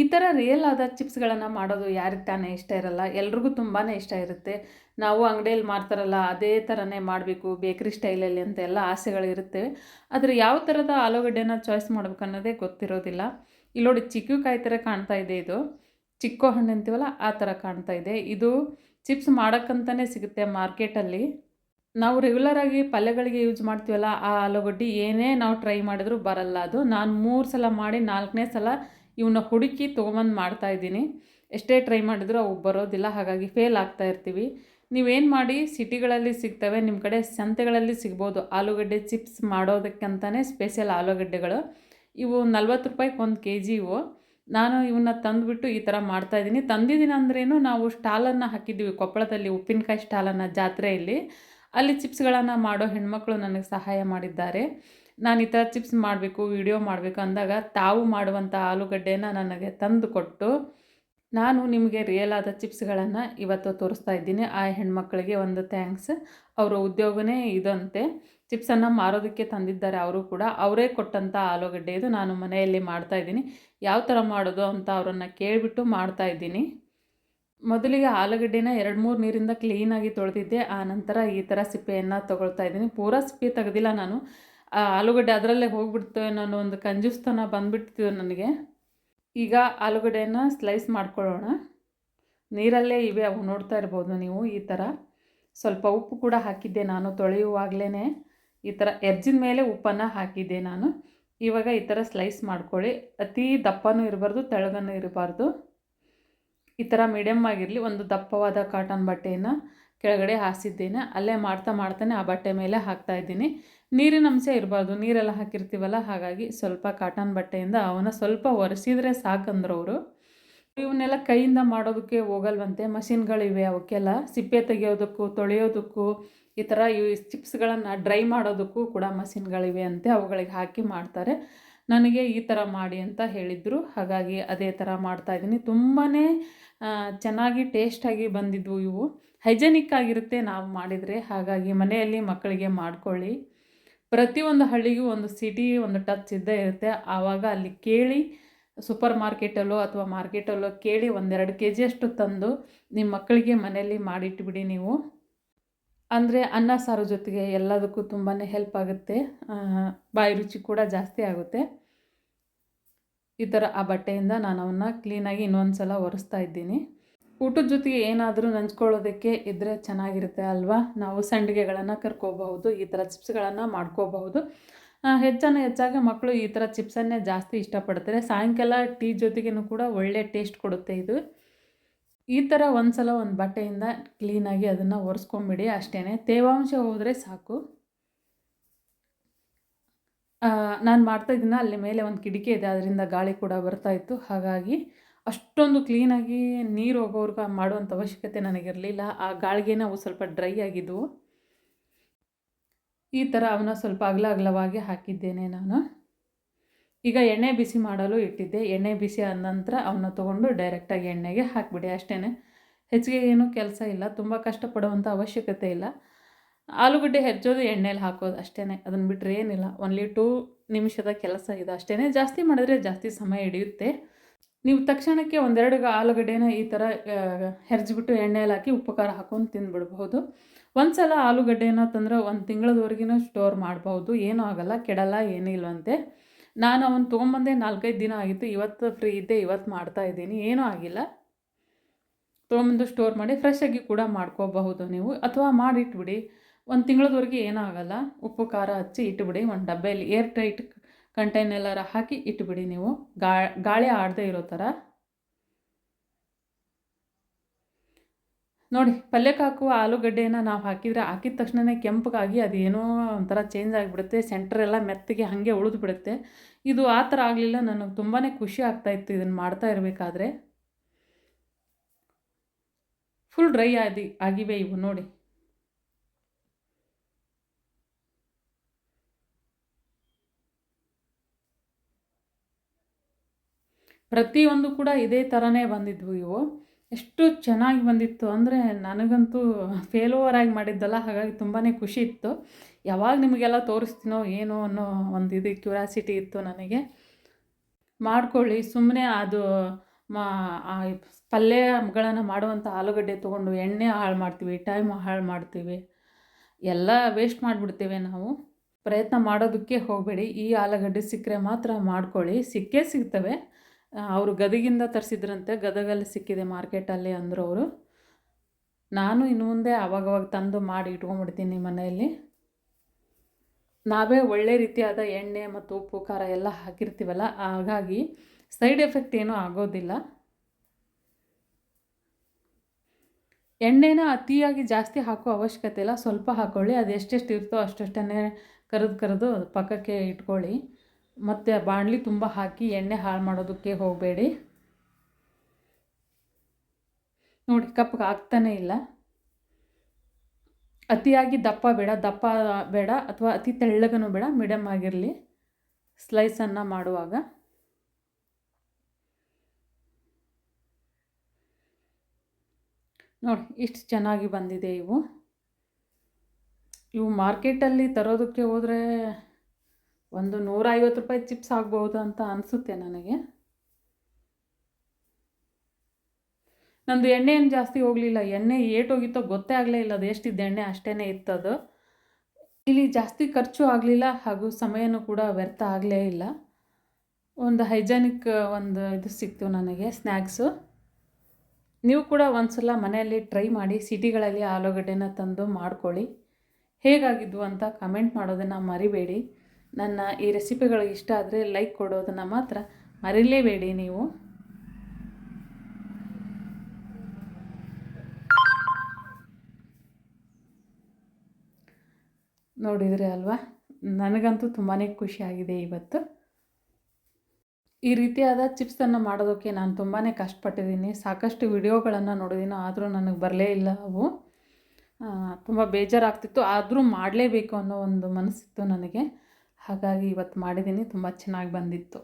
ಈ ಥರ ರಿಯಲ್ ಆದ ಚಿಪ್ಸ್ಗಳನ್ನು ಮಾಡೋದು ಯಾರಿಗೆ ತಾನೇ ಇಷ್ಟ ಇರಲ್ಲ. ಎಲ್ರಿಗೂ ತುಂಬಾ ಇಷ್ಟ ಇರುತ್ತೆ. ನಾವು ಅಂಗಡಿಯಲ್ಲಿ ಮಾಡ್ತಾರಲ್ಲ ಅದೇ ಥರನೇ ಮಾಡಬೇಕು ಬೇಕ್ರಿ ಸ್ಟೈಲಲ್ಲಿ ಅಂತ ಎಲ್ಲ ಆಸೆಗಳಿರುತ್ತೆ ಆದರೆ ಯಾವ ಥರದ ಆಲೂಗಡ್ಡೆನ ಚಾಯ್ಸ್ ಮಾಡಬೇಕು ಅನ್ನೋದೇ ಗೊತ್ತಿರೋದಿಲ್ಲ. ಇಲ್ಲಿ ನೋಡಿ ಚಿಕ್ಕು ಕಾಯಿ ಥರ ಕಾಣ್ತಾ ಇದೆ ಇದು. ಚಿಕ್ಕ ಹಣ್ಣು ಅಂತೀವಲ್ಲ, ಆ ಥರ ಕಾಣ್ತಾ ಇದೆ. ಇದು ಚಿಪ್ಸ್ ಮಾಡೋಕ್ಕಂತಲೇ ಸಿಗುತ್ತೆ ಮಾರ್ಕೆಟಲ್ಲಿ ನಾವು ರೆಗ್ಯುಲರಾಗಿ ಪಲ್ಯಗಳಿಗೆ ಯೂಸ್ ಮಾಡ್ತೀವಲ್ಲ, ಆ ಆಲೂಗಡ್ಡೆ ಏನೇ ನಾವು ಟ್ರೈ ಮಾಡಿದರೂ ಬರಲ್ಲ ಅದು. ನಾನು ಮೂರು ಸಲ ಮಾಡಿ ನಾಲ್ಕನೇ ಸಲ ಇವನ್ನ ಹುಡುಕಿ ತೊಗೊಂಬಂದು ಮಾಡ್ತಾಯಿದ್ದೀನಿ ಎಷ್ಟೇ ಟ್ರೈ ಮಾಡಿದರೂ ಅವು ಬರೋದಿಲ್ಲ, ಹಾಗಾಗಿ ಫೇಲ್ ಆಗ್ತಾ ಇರ್ತೀವಿ. ನೀವೇನು ಮಾಡಿ, ಸಿಟಿಗಳಲ್ಲಿ ಸಿಗ್ತವೆ ನಿಮ್ಮ ಕಡೆ ಸಂತೆಗಳಲ್ಲಿ ಸಿಗ್ಬೋದು. ಆಲೂಗಡ್ಡೆ ಚಿಪ್ಸ್ ಮಾಡೋದಕ್ಕಂತಲೇ ಸ್ಪೆಷಲ್ ಆಲೂಗಡ್ಡೆಗಳು. ಇವು ನಲ್ವತ್ತು ರೂಪಾಯಿಗೆ ಒಂದು ಕೆ ಜಿ ಇವು. ನಾನು ಇವನ್ನ ತಂದುಬಿಟ್ಟು ಈ ಥರ ಮಾಡ್ತಾಯಿದ್ದೀನಿ ತಂದಿದ್ದೀನಿ ಅಂದ್ರೇನು ನಾವು ಸ್ಟಾಲನ್ನು ಹಾಕಿದ್ದೀವಿ. ಕೊಪ್ಪಳದಲ್ಲಿ ಉಪ್ಪಿನಕಾಯಿ ಸ್ಟಾಲನ್ನು ಜಾತ್ರೆಯಲ್ಲಿ. ಅಲ್ಲಿ ಚಿಪ್ಸ್ಗಳನ್ನು ಮಾಡೋ ಹೆಣ್ಮಕ್ಳು ನನಗೆ ಸಹಾಯ ಮಾಡಿದ್ದಾರೆ. ನಾನು ಈ ಥರ ಚಿಪ್ಸ್ ಮಾಡಬೇಕು ವಿಡಿಯೋ ಮಾಡಬೇಕು ಅಂದಾಗ ತಾವು ಮಾಡುವಂಥ ಆಲೂಗಡ್ಡೆನ ನನಗೆ ತಂದು ಕೊಟ್ಟು ನಾನು ನಿಮಗೆ ರಿಯಲ್ ಆದ ಚಿಪ್ಸ್ಗಳನ್ನು ಇವತ್ತು ತೋರಿಸ್ತಾ ಇದ್ದೀನಿ. ಆ ಹೆಣ್ಮಕ್ಳಿಗೆ ಒಂದು ಥ್ಯಾಂಕ್ಸ್ ಅವರ ಉದ್ಯೋಗನೇ ಇದಂತೆ. ಚಿಪ್ಸನ್ನು ಮಾರೋದಕ್ಕೆ ತಂದಿದ್ದಾರೆ ಅವರು ಕೂಡ. ಅವರೇ ಕೊಟ್ಟಂಥ ಆಲೂಗಡ್ಡೆ ಇದು ನಾನು ಮನೆಯಲ್ಲಿ ಮಾಡ್ತಾಯಿದ್ದೀನಿ ಯಾವ ಥರ ಮಾಡೋದು ಅಂತ ಅವರನ್ನು ಕೇಳಿಬಿಟ್ಟು ಮಾಡ್ತಾ ಇದ್ದೀನಿ. ಮೊದಲಿಗೆ ಆಲೂಗಡ್ಡೆನ ಎರಡು ಮೂರು ನೀರಿಂದ ಕ್ಲೀನಾಗಿ ತೊಳೆದಿದ್ದೆ. ಆ ನಂತರ ಈ ಥರ ಸಿಪ್ಪೆಯನ್ನು ತೊಗೊಳ್ತಾ ಇದ್ದೀನಿ. ಪೂರಾ ಸಿಪ್ಪೆ ತೆಗೆದಿಲ್ಲ ನಾನು. ಆಲೂಗಡ್ಡೆ ಅದರಲ್ಲೇ ಹೋಗ್ಬಿಡ್ತು ಅನ್ನೋ ಒಂದು ಕಂಜುಸ್ತನ ಬಂದುಬಿಡ್ತೀವಿ ನನಗೆ. ಈಗ ಆಲೂಗಡ್ಡೆಯನ್ನು ಸ್ಲೈಸ್ ಮಾಡ್ಕೊಳ್ಳೋಣ. ನೀರಲ್ಲೇ ಇವೆ, ಅವು ನೋಡ್ತಾ ಇರ್ಬೋದು ನೀವು ಈ ಥರ. ಸ್ವಲ್ಪ ಉಪ್ಪು ಕೂಡ ಹಾಕಿದ್ದೆ ನಾನು ತೊಳೆಯುವಾಗಲೇ ಈ ಥರ ಎರ್ಜಿನ ಮೇಲೆ ಉಪ್ಪನ್ನು ಹಾಕಿದ್ದೆ ನಾನು. ಇವಾಗ ಈ ಥರ ಸ್ಲೈಸ್ ಮಾಡ್ಕೊಳ್ಳಿ. ಅತಿ ದಪ್ಪನೂ ಇರಬಾರ್ದು ತೆಳಗನೂ ಇರಬಾರ್ದು. ಈ ಥರ ಮೀಡಿಯಮ್ ಆಗಿರಲಿ, ಒಂದು ದಪ್ಪವಾದ ಕಾಟನ್ ಬಟ್ಟೆಯನ್ನು ಕೆಳಗಡೆ ಹಾಸಿದ್ದೇನೆ. ಅಲ್ಲೇ ಮಾಡ್ತಾ ಮಾಡ್ತಾನೆ ಆ ಬಟ್ಟೆ ಮೇಲೆ ಹಾಕ್ತಾ ಇದ್ದೀನಿ. ನೀರಿನ ಅಂಶ ಇರಬಾರ್ದು, ನೀರೆಲ್ಲ ಹಾಕಿರ್ತೀವಲ್ಲ, ಹಾಗಾಗಿ ಸ್ವಲ್ಪ ಕಾಟನ್ ಬಟ್ಟೆಯಿಂದ ಅವನ್ನ ಸ್ವಲ್ಪ ಒರೆಸಿದ್ರೆ ಸಾಕಂದ್ರು ಅವರು ಇವನ್ನೆಲ್ಲ ಕೈಯಿಂದ ಮಾಡೋದಕ್ಕೆ ಹೋಗಲ್ವಂತೆ, ಮಷಿನ್ಗಳಿವೆ ಅವಕ್ಕೆಲ್ಲ, ಸಿಪ್ಪೆ ತೆಗೆಯೋದಕ್ಕೂ, ತೊಳೆಯೋದಕ್ಕೂ, ಈ ಥರ ಇವು ಚಿಪ್ಸ್ಗಳನ್ನು ಡ್ರೈ ಮಾಡೋದಕ್ಕೂ ಕೂಡ ಮಷಿನ್ಗಳಿವೆ ಅಂತೆ, ಅವುಗಳಿಗೆ ಹಾಕಿ ಮಾಡ್ತಾರೆ. ನನಗೆ ಈ ಥರ ಮಾಡಿ ಅಂತ ಹೇಳಿದರು. ಹಾಗಾಗಿ ಅದೇ ಥರ ಮಾಡ್ತಾಯಿದ್ದೀನಿ ತುಂಬಾ ಚೆನ್ನಾಗಿ ಟೇಸ್ಟಾಗಿ ಬಂದಿದ್ವು ಇವು. ಹೈಜೆನಿಕ್ ಆಗಿರುತ್ತೆ ನಾವು ಮಾಡಿದರೆ, ಹಾಗಾಗಿ ಮನೆಯಲ್ಲಿ ಮಕ್ಕಳಿಗೆ ಮಾಡ್ಕೊಳ್ಳಿ. ಪ್ರತಿಯೊಂದು ಹಳ್ಳಿಗೂ ಒಂದು ಸಿಟಿ, ಒಂದು ಟಚ್ ಇದ್ದೇ ಇರುತ್ತೆ. ಆವಾಗ ಅಲ್ಲಿ ಕೇಳಿ ಸೂಪರ್ ಮಾರ್ಕೆಟಲ್ಲೋ ಅಥವಾ ಮಾರ್ಕೆಟಲ್ಲೋ ಕೇಳಿ ಒಂದೆರಡು ಕೆ ಜಿಯಷ್ಟು ತಂದು ನಿಮ್ಮ ಮಕ್ಕಳಿಗೆ ಮನೆಯಲ್ಲಿ ಮಾಡಿಟ್ಬಿಡಿ ನೀವು. ಅಂದರೆ ಅನ್ನ, ಸಾರು ಜೊತೆಗೆ ಎಲ್ಲದಕ್ಕೂ ತುಂಬಾ ಹೆಲ್ಪ್ ಆಗುತ್ತೆ. ಬಾಯಿ ರುಚಿ ಕೂಡ ಜಾಸ್ತಿ ಆಗುತ್ತೆ. ಈ ಥರ ಆ ಬಟ್ಟೆಯಿಂದ ನಾನು ಅವನ್ನ ಕ್ಲೀನಾಗಿ ಇನ್ನೊಂದು ಸಲ ಒರೆಸ್ತಾ ಇದ್ದೀನಿ. ಊಟದ ಜೊತೆಗೆ ಏನಾದರೂ ನಂಚ್ಕೊಳ್ಳೋದಕ್ಕೆ ಇದ್ದರೆ ಚೆನ್ನಾಗಿರುತ್ತೆ ಅಲ್ವಾ? ನಾವು ಸಂಡಿಗೆಗಳನ್ನು ಕರ್ಕೋಬಹುದು, ಈ ಥರ ಚಿಪ್ಸ್ಗಳನ್ನು ಮಾಡ್ಕೋಬಹುದು. ಹೆಚ್ಚಾನ ಹೆಚ್ಚಾಗಿ ಮಕ್ಕಳು ಈ ಥರ ಚಿಪ್ಸನ್ನೇ ಜಾಸ್ತಿ ಇಷ್ಟಪಡ್ತಾರೆ. ಸಾಯಂಕಾಲ ಟೀ ಜೊತೆಗೇನು ಕೂಡ ಒಳ್ಳೆ ಟೇಸ್ಟ್ ಕೊಡುತ್ತೆ ಇದು. ಈ ಥರ ಒಂದು ಸಲ ಒಂದು ಬಟ್ಟೆಯಿಂದ ಕ್ಲೀನಾಗಿ ಅದನ್ನು ಒರೆಸ್ಕೊಂಬಿಡಿ ಅಷ್ಟೇ ತೇವಾಂಶ ಹೋದರೆ ಸಾಕು. ನಾನು ಮಾಡ್ತಾಯಿದ್ದೀನ ಅಲ್ಲಿ ಮೇಲೆ ಒಂದು ಕಿಟಕಿ ಇದೆ, ಅದರಿಂದ ಗಾಳಿ ಕೂಡ ಬರ್ತಾಯಿತ್ತು ಹಾಗಾಗಿ ಅಷ್ಟೊಂದು ಕ್ಲೀನಾಗಿ ನೀರು ಹೋಗೋರ್ಗೆ ಮಾಡುವಂಥ ಅವಶ್ಯಕತೆ ನನಗಿರಲಿಲ್ಲ. ಆ ಗಾಳಿಗೆ ಅವು ಸ್ವಲ್ಪ ಡ್ರೈ ಆಗಿದ್ದವು ಈ ಥರ ಅವನ್ನ ಸ್ವಲ್ಪ ಅಗಲ ಅಗಲವಾಗಿ ಹಾಕಿದ್ದೇನೆ ನಾನು. ಈಗ ಎಣ್ಣೆ ಬಿಸಿ ಮಾಡಲು ಇಟ್ಟಿದ್ದೆ. ಎಣ್ಣೆ ಬಿಸಿ ಆದ ನಂತರ ಅವನ್ನ ತೊಗೊಂಡು ಡೈರೆಕ್ಟಾಗಿ ಎಣ್ಣೆಗೆ ಹಾಕಿಬಿಡಿ. ಅಷ್ಟೇ ಹೆಚ್ಚಿಗೆ ಏನೂ ಕೆಲಸ ಇಲ್ಲ. ತುಂಬ ಕಷ್ಟಪಡುವಂಥ ಅವಶ್ಯಕತೆ ಇಲ್ಲ. ಆಲೂಗಡ್ಡೆ ಹೆಚ್ಚೋದು ಎಣ್ಣೆಲಿ ಹಾಕೋದು ಅಷ್ಟೇ ಅದನ್ನು ಬಿಟ್ಟರೆ ಏನಿಲ್ಲ. ಒನ್ಲಿ ಟೂ ನಿಮಿಷದ ಕೆಲಸ ಇದೆ ಅಷ್ಟೇ ಜಾಸ್ತಿ ಮಾಡಿದ್ರೆ ಜಾಸ್ತಿ ಸಮಯ ಹಿಡಿಯುತ್ತೆ. ನೀವು ತಕ್ಷಣಕ್ಕೆ ಒಂದೆರಡು ಆಲೂಗಡ್ಡೆನ ಈ ಥರ ಹೆರ್ಜಿಬಿಟ್ಟು ಎಣ್ಣೆಯಲ್ಲಿ ಹಾಕಿ ಉಪ್ಪು ಖಾರ ಹಾಕೊಂಡು ತಿಂದ್ಬಿಡ್ಬಹುದು. ಒಂದು ಸಲ ಆಲೂಗಡ್ಡೆನ ತಂದ್ರೆ ಒಂದು ತಿಂಗಳದವರೆಗಿನ ಸ್ಟೋರ್ ಮಾಡ್ಬೋದು ಏನೂ ಆಗಲ್ಲ, ಕೆಡಲ್ಲ, ಏನೂ ಇಲ್ವಂತೆ. ನಾನು ಅವನು ತೊಗೊಂಬಂದೆ ನಾಲ್ಕೈದು ದಿನ ಆಗಿತ್ತು. ಇವತ್ತು ಫ್ರೀ ಇದ್ದೆ, ಇವತ್ತು ಮಾಡ್ತಾ ಇದ್ದೀನಿ. ಏನೂ ಆಗಿಲ್ಲ. ತೊಗೊಂಬಂದು ಸ್ಟೋರ್ ಮಾಡಿ ಫ್ರೆಶ್ ಆಗಿ ಕೂಡ ಮಾಡ್ಕೋಬಹುದು ನೀವು. ಅಥವಾ ಮಾಡಿಟ್ಬಿಡಿ. ಒಂದು ತಿಂಗಳದವರೆಗೆ ಏನೂ ಆಗೋಲ್ಲ. ಉಪ್ಪು ಖಾರ ಹಚ್ಚಿ ಇಟ್ಬಿಡಿ. ಒಂದು ಡಬ್ಬೆಯಲ್ಲಿ ಏರ್ ಟೈಟ್ ಕಂಟೈನೆಲ್ಲರ ಹಾಕಿ ಇಟ್ಬಿಡಿ ನೀವು. ಗಾಳಿ ಆಡದೇ ಇರೋ ಥರ. ನೋಡಿ, ಪಲ್ಯಕ್ಕೆ ಹಾಕುವ ಆಲೂಗಡ್ಡೆಯನ್ನು ನಾವು ಹಾಕಿದರೆ ಹಾಕಿದ ತಕ್ಷಣವೇ ಕೆಂಪಗಾಗಿ ಅದೇನೋ ಒಂಥರ ಚೇಂಜ್ ಆಗಿಬಿಡುತ್ತೆ ಸೆಂಟ್ರೆಲ್ಲ ಮೆತ್ತಗೆ ಹಾಗೆ ಉಳಿದು ಬಿಡುತ್ತೆ ಇದು ಆ ಥರ ಆಗಲಿಲ್ಲ, ನನಗೆ ತುಂಬಾ ಖುಷಿ ಆಗ್ತಾಯಿತ್ತು ಇದನ್ನು ಮಾಡ್ತಾ ಇರಬೇಕಾದ್ರೆ. ಫುಲ್ ಡ್ರೈ ಆಗಿ ಆಗಿವೆ ಇವು, ನೋಡಿ. ಪ್ರತಿಯೊಂದು ಕೂಡ ಇದೇ ಥರನೇ ಬಂದಿದ್ವು ಇವು. ಎಷ್ಟು ಚೆನ್ನಾಗಿ ಬಂದಿತ್ತು ಅಂದರೆ ನನಗಂತೂ ಫೇಲ್ ಓವರ್ ಆಗಿ ಮಾಡಿದ್ದಲ್ಲ ಹಾಗಾಗಿ ತುಂಬಾ ಖುಷಿ ಇತ್ತು. ಯಾವಾಗ ನಿಮಗೆಲ್ಲ ತೋರಿಸ್ತೀನೋ ಏನೋ ಅನ್ನೋ ಒಂದು ಇದು ಕ್ಯೂರಾಸಿಟಿ ಇತ್ತು ನನಗೆ. ಮಾಡ್ಕೊಳ್ಳಿ ಸುಮ್ಮನೆ ಅದು ಮಾ ಪಲ್ಯಗಳನ್ನು ಮಾಡುವಂಥ ಆಲೂಗಡ್ಡೆ ತೊಗೊಂಡು ಎಣ್ಣೆ ಹಾಳು ಮಾಡ್ತೀವಿ ಟೈಮ್ ಹಾಳು ಮಾಡ್ತೀವಿ. ಎಲ್ಲ ವೇಸ್ಟ್ ಮಾಡಿಬಿಡ್ತೇವೆ ನಾವು. ಪ್ರಯತ್ನ ಮಾಡೋದಕ್ಕೆ ಹೋಗಬೇಡಿ, ಈ ಆಲೂಗಡ್ಡೆ ಸಿಕ್ಕರೆ ಮಾತ್ರ ಮಾಡ್ಕೊಳ್ಳಿ. ಸಿಕ್ಕೇ ಸಿಗ್ತವೆ. ಅವರು ಗದಗಿಂದ ತರಿಸಿದ್ರಂತೆ, ಗದಗಲ್ಲಿ ಸಿಕ್ಕಿದೆ ಮಾರ್ಕೆಟಲ್ಲಿ ಅಂದರು ಅವರು. ನಾನು ಇನ್ನು ಮುಂದೆ ಅವಾಗವಾಗ ತಂದು ಮಾಡಿ ಇಟ್ಕೊಂಡ್ಬಿಡ್ತೀನಿ ಮನೆಯಲ್ಲಿ. ನಾವೇ ಒಳ್ಳೆ ರೀತಿಯಾದ ಎಣ್ಣೆ ಮತ್ತು ಉಪ್ಪು, ಖಾರ ಎಲ್ಲ ಹಾಕಿರ್ತೀವಲ್ಲ, ಹಾಗಾಗಿ ಸೈಡ್ ಎಫೆಕ್ಟ್ ಏನೂ ಆಗೋದಿಲ್ಲ. ಎಣ್ಣೆನ ಅತಿಯಾಗಿ ಜಾಸ್ತಿ ಹಾಕೋ ಅವಶ್ಯಕತೆ ಇಲ್ಲ. ಸ್ವಲ್ಪ ಹಾಕ್ಕೊಳ್ಳಿ ಅದು ಎಷ್ಟೆಷ್ಟು ಇರ್ತೋ ಅಷ್ಟೆಷ್ಟನ್ನೇ ಕರೆದು ಕರೆದು ಪಕ್ಕಕ್ಕೆ ಇಟ್ಕೊಳ್ಳಿ. ಮತ್ತು ಬಾಣಲಿ ತುಂಬ ಹಾಕಿ ಎಣ್ಣೆ ಹಾಳು ಮಾಡೋದಕ್ಕೆ ಹೋಗಬೇಡಿ. ನೋಡಿ ಕಪ್ಗೆ ಆಗ್ತಾನೇ ಇಲ್ಲ. ಅತಿಯಾಗಿ ದಪ್ಪ ಬೇಡ ದಪ್ಪ ಬೇಡ ಅಥವಾ ಅತಿ ತೆಳ್ಳಗನು ಬೇಡ ಮೀಡಿಯಮ್ ಆಗಿರಲಿ. ಸ್ಲೈಸನ್ನು ಮಾಡುವಾಗ. ನೋಡಿ, ಇಷ್ಟು ಚೆನ್ನಾಗಿ ಬಂದಿದೆ ಇವು. ಇವು ಮಾರ್ಕೆಟಲ್ಲಿ ತರೋದಕ್ಕೆ ಹೋದರೆ ಒಂದು ನೂರ ಐವತ್ತು ರೂಪಾಯಿ ಚಿಪ್ಸ್ ಆಗ್ಬೋದು ಅಂತ ಅನಿಸುತ್ತೆ ನನಗೆ. ನಂದು ಎಣ್ಣೆ ಏನು ಜಾಸ್ತಿ ಹೋಗಲಿಲ್ಲ. ಎಣ್ಣೆ ಏಟೋಗಿತ್ತೋ ಗೊತ್ತೇ ಆಗಲೇ ಇಲ್ಲ. ಅದು ಎಷ್ಟಿದ್ದ ಎಣ್ಣೆ? ಅಷ್ಟೇ ಇತ್ತದು. ಇಲ್ಲಿ ಜಾಸ್ತಿ ಖರ್ಚು ಆಗಲಿಲ್ಲ ಹಾಗೂ ಸಮಯನೂ ಕೂಡ ವ್ಯರ್ಥ ಆಗಲೇ ಇಲ್ಲ. ಒಂದು ಹೈಜಾನಿಕ್, ಒಂದು ಇದು ಸಿಕ್ತು ನನಗೆ, ಸ್ನ್ಯಾಕ್ಸು. ನೀವು ಕೂಡ ಒಂದು ಸಲ ಮನೆಯಲ್ಲಿ ಟ್ರೈ ಮಾಡಿ, ಸಿಟಿಗಳಲ್ಲಿ ಆಲೂಗಡ್ಡೆನ ತಂದು ಮಾಡ್ಕೊಳ್ಳಿ. ಹೇಗಾಗಿದ್ವು ಅಂತ ಕಮೆಂಟ್ ಮಾಡೋದನ್ನು ಮರಿಬೇಡಿ. ನನ್ನ ಈ ರೆಸಿಪಿಗಳು ಇಷ್ಟ ಆದರೆ ಲೈಕ್ ಕೊಡೋದನ್ನು ಮಾತ್ರ ಮರಿಲೇಬೇಡಿ ನೀವು. ನೋಡಿದರೆ ಅಲ್ವಾ? ನನಗಂತೂ ತುಂಬಾ ಖುಷಿಯಾಗಿದೆ ಇವತ್ತು. ಈ ರೀತಿಯಾದ ಚಿಪ್ಸನ್ನು ಮಾಡೋದಕ್ಕೆ ನಾನು ತುಂಬಾ ಕಷ್ಟಪಟ್ಟಿದ್ದೀನಿ. ಸಾಕಷ್ಟು ವಿಡಿಯೋಗಳನ್ನು ನೋಡಿದ್ದೀನಿ ಆದರೂ ನನಗೆ ಬರಲೇ ಇಲ್ಲ ಅವು. ತುಂಬ ಬೇಜಾರಾಗ್ತಿತ್ತು. ಆದರೂ ಮಾಡಲೇಬೇಕು ಅನ್ನೋ ಒಂದು ಮನಸ್ಸಿತ್ತು ನನಗೆ. ಹಾಗಾಗಿ ಇವತ್ತು ಮಾಡಿದ್ದೀನಿ ತುಂಬ ಚೆನ್ನಾಗಿ ಬಂದಿತ್ತು.